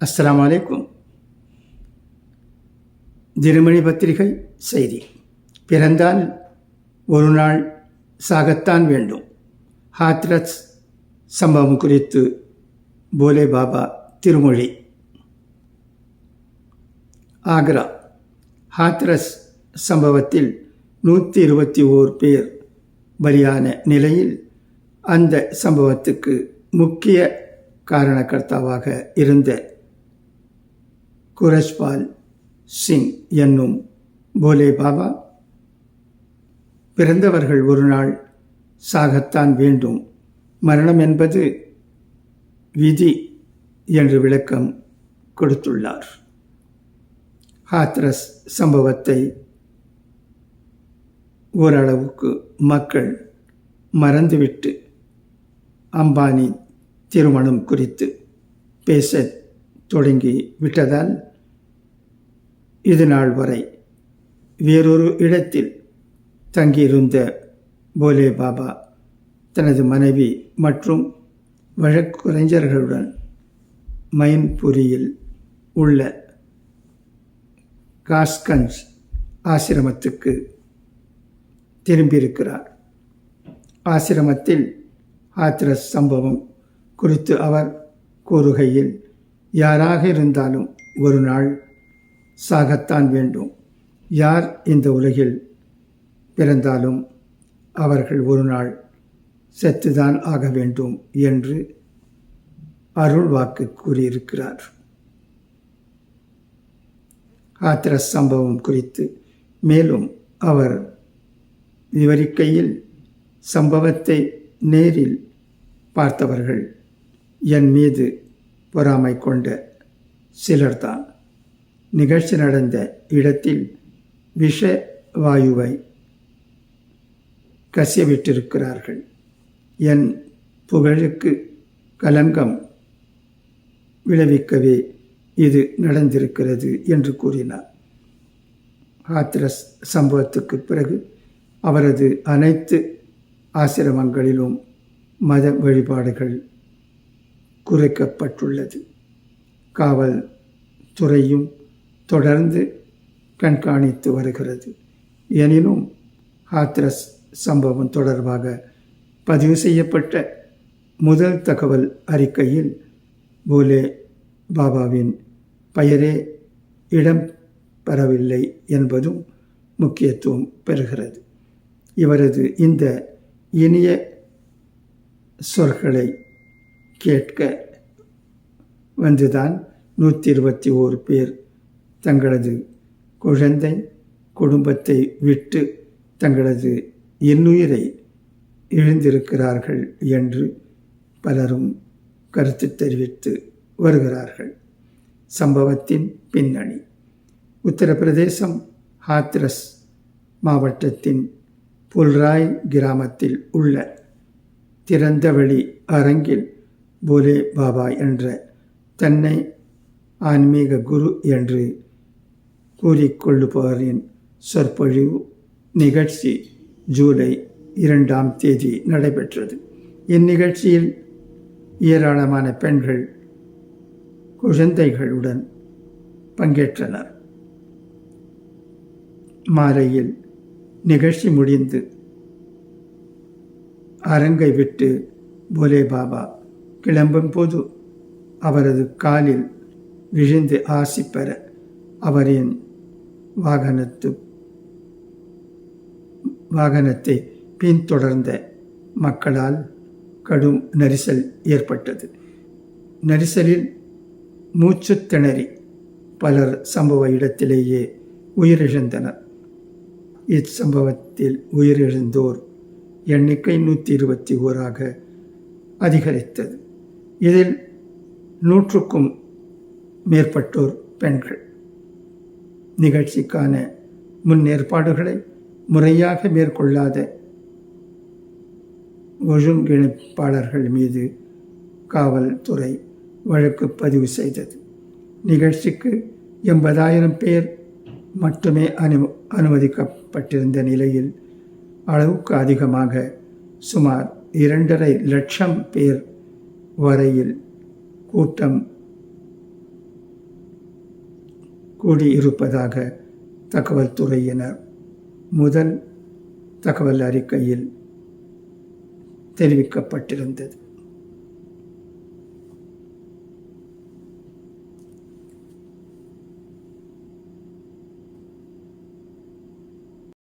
அஸ்லாம் வலைக்கும் திருமணி பத்திரிகை செய்தி. பிறந்தால் ஒரு நாள் சாகத்தான் வேண்டும். ஹாத்ரஸ் சம்பவம் குறித்து போலே பாபா திருமொழி. ஆக்ரா. ஹாத்ரஸ் சம்பவத்தில் நூற்றி இருபத்தி ஓர் பேர் பலியான நிலையில் அந்த சம்பவத்துக்கு முக்கிய காரணகர்த்தாவாக இருந்த குரஜ்பால் சிங் என்னும் போலே பாபா பிறந்தவர்கள் ஒரு நாள் சாகத்தான் வேண்டும். மரணம் என்பது விதி என்று விளக்கம் கொடுத்துள்ளார். ஹாத்ரஸ் சம்பவத்தை ஓரளவுக்கு மக்கள் மறந்துவிட்டு அம்பானி திருமணம் குறித்து பேச தொடங்கி விட்டதால் இது நாள் வரை வேறொரு இடத்தில் தங்கியிருந்த போலே பாபா தனது மனைவி மற்றும் வழக்குரைஞர்களுடன் மைன்புரியில் உள்ள காஸ்கஞ்ச் ஆசிரமத்துக்கு திரும்பியிருக்கிறார். ஆசிரமத்தில் ஹாத்ரஸ் சம்பவம் குறித்து அவர் கூறுகையில் யாராக இருந்தாலும் ஒரு நாள் சாகத்தான் வேண்டும். யார் இந்த உலகில் பிறந்தாலும் அவர்கள் ஒரு நாள் செத்துதான் ஆக வேண்டும் என்று அருள் வாக்கு கூறியிருக்கிறார். ஹாத்ரஸ் சம்பவம் குறித்து மேலும் அவர் விவரிக்கையில் சம்பவத்தை நேரில் பார்த்தவர்கள் என் மீது பொறாமை கொண்ட சிலர்தான். நிகழ்ச்சி நடந்த இடத்தில் விஷ வாயுவை கசியவிட்டிருக்கிறார்கள். என் புகழுக்கு கலங்கம் விளைவிக்கவே இது நடந்திருக்கிறது என்று கூறினார். ஹாத்ரஸ் சம்பவத்துக்கு பிறகு அவரது அனைத்து ஆசிரமங்களிலும் மத வழிபாடுகள் குறைக்கப்பட்டுள்ளது. காவல் துறையும் தொடர்ந்து கண்காணித்து வருகிறது. எனினும் ஹாத்ரஸ் சம்பவம் தொடர்பாக பதிவு செய்யப்பட்ட முதல் தகவல் அறிக்கையில் போலே பாபாவின் பெயரே இடம் பெறவில்லை என்பதும் முக்கியத்துவம் பெறுகிறது. இவரது இந்த இனிய சொற்களை கேட்க வந்துதான் நூற்றி இருபத்தி ஓரு பேர் தங்களது குழந்தை குடும்பத்தை விட்டு தங்களது இன்னுயிரை இழந்திருக்கிறார்கள் என்று பலரும் கருத்து தெரிவித்து வருகிறார்கள். சம்பவத்தின் பின்னணி. உத்தரப்பிரதேசம் ஹாத்ரஸ் மாவட்டத்தின் புல்ராய் கிராமத்தில் உள்ள திறந்தவெளி அரங்கில் போலே பாபா என்ற தன்னை ஆன்மீக குரு என்று கூறிக்கொள்ளுபவரின் சொற்பொழிவு நிகழ்ச்சி ஜூலை இரண்டாம் தேதி நடைபெற்றது. இந்நிகழ்ச்சியில் ஏராளமான பெண்கள் குழந்தைகளுடன் பங்கேற்றனர். மாலையில் நிகழ்ச்சி முடிந்து அரங்கை விட்டு போலே பாபா கிளம்பும் போது அவரது காலில் விழுந்து ஆசி பெற அவரின் வாகனத்து வாகனத்தை பின்தொடர்ந்த மக்களால் கடும் நெரிசல் ஏற்பட்டது. நெரிசலில் மூச்சு திணறி பலர் சம்பவ இடத்திலேயே உயிரிழந்தனர். இச்சம்பவத்தில் உயிரிழந்தோர் எண்ணிக்கை நூற்றி இருபத்தி ஓராக அதிகரித்தது. இதில் நூற்றுக்கும் மேற்பட்டோர் பெண்கள். நிகழ்ச்சிக்கான முன்னேற்பாடுகளை முறையாக மேற்கொள்ளாத ஒழுங்கிணைப்பாளர்கள் மீது காவல்துறை வழக்கு பதிவு செய்தது. நிகழ்ச்சிக்கு எண்பதாயிரம் பேர் மட்டுமே அனு அனுமதிக்கப்பட்டிருந்த நிலையில் அளவுக்கு அதிகமாக சுமார் இரண்டரை லட்சம் பேர் வரையில் கூட்டம் கூடியிருப்பதாக தகவல் துறையினர் முதல் தகவல் அறிக்கையில் தெரிவிக்கப்பட்டிருந்தது.